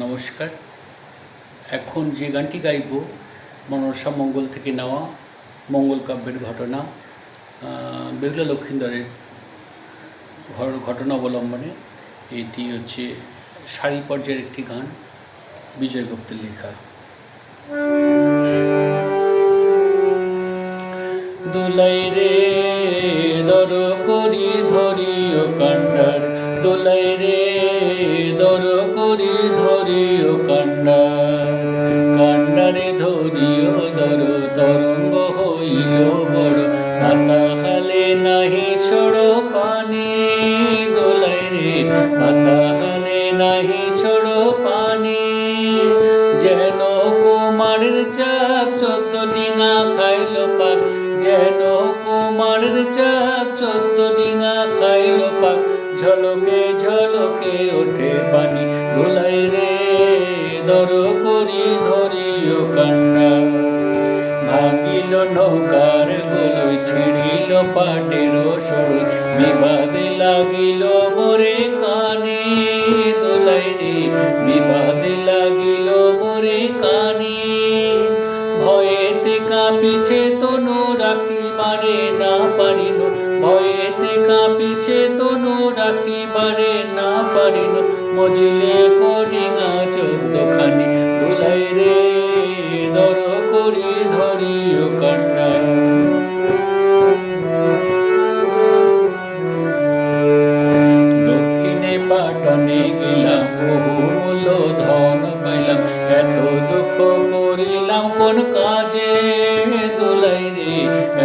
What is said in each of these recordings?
নমস্কার। এখন যে গানটি গাইব, মনসা মঙ্গল থেকে নেওয়া মঙ্গল কাব্যের ঘটনা বেহুলা লক্ষিন্দরের ঘটনা অবলম্বনে এটি হচ্ছে সারি পর্যায়ের একটি গান, বিজয় গুপ্তের লেখা। দোলাই রে দর করি ধরিও কান্ডার কান্ডারে ধরিও দর তরঙ্গ হইল বড়। পাতা হালে নাহি ছড়ো পানি দোলাই রে। পাতা হালে নাহি ছড়ো পানি, যেন কুমারের চাক চোদ্দ ডিঙা খাইল পাক। যেন কুমারের ঝলকে ঝলকে ওঠে পানি। ধুলাই রে, দর করি ধরিও কান্না। ভাঙিল নৌকার গোলই, ছিড়িল পাটের সরই বিবাদে লাগিল মোরে কানে দোলাই রে। বিবাদে লাগিল মোরে কানে। ভয়েতে কাঁপিছে তনু রাখিবারে না পারিল ভয়েতে কাঁপিছে তনু না চোদ্দখানি। দোলাই রে দর করি দক্ষিণে পাটনে গেলাম, বহু ধন পাইলাম। এত দুঃখ করিলাম কোন কাজে? দোলাই রে,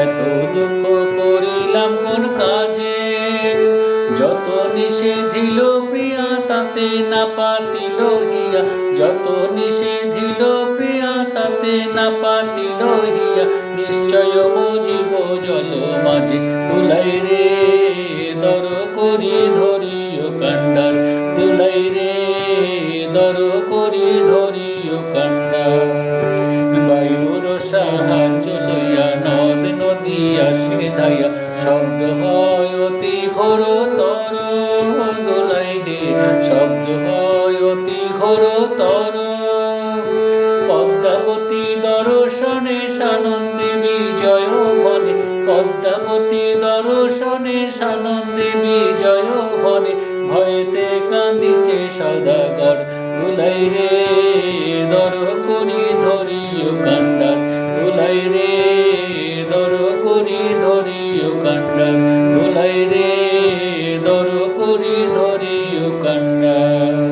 এত দুঃখ করিলাম কোন কাজে? না পাতিল হিয়া, যত নিষেধিল প্রিয়া তাতে না পাতিল হিয়া, নিশ্চয় মজিব জল মাঝে তুলাই রে, দর করি ধরিও কান্ডার তুলাই রে, দর করি ধরিও কান্ডার। বায়ুর সাহায্য লইয়া নদ নদী আসে ধাইয়া শব্দ হয় অতি ঘোর তর দোলাই হেঁটে শব্দ হয় অতি ঘোরতর। পদ্মাবতী দর্শনে সানন্দে বিজয় বনে পদ্মাবতী দর্শনে সানন্দে বিজয় বনে ভয়েতে কাঁদিছে সদাগর। দুলাই রে, দর করি ধরিও কান্ডার দুলাই রে, দর করি ধরিও কান্ডার you can. Uh,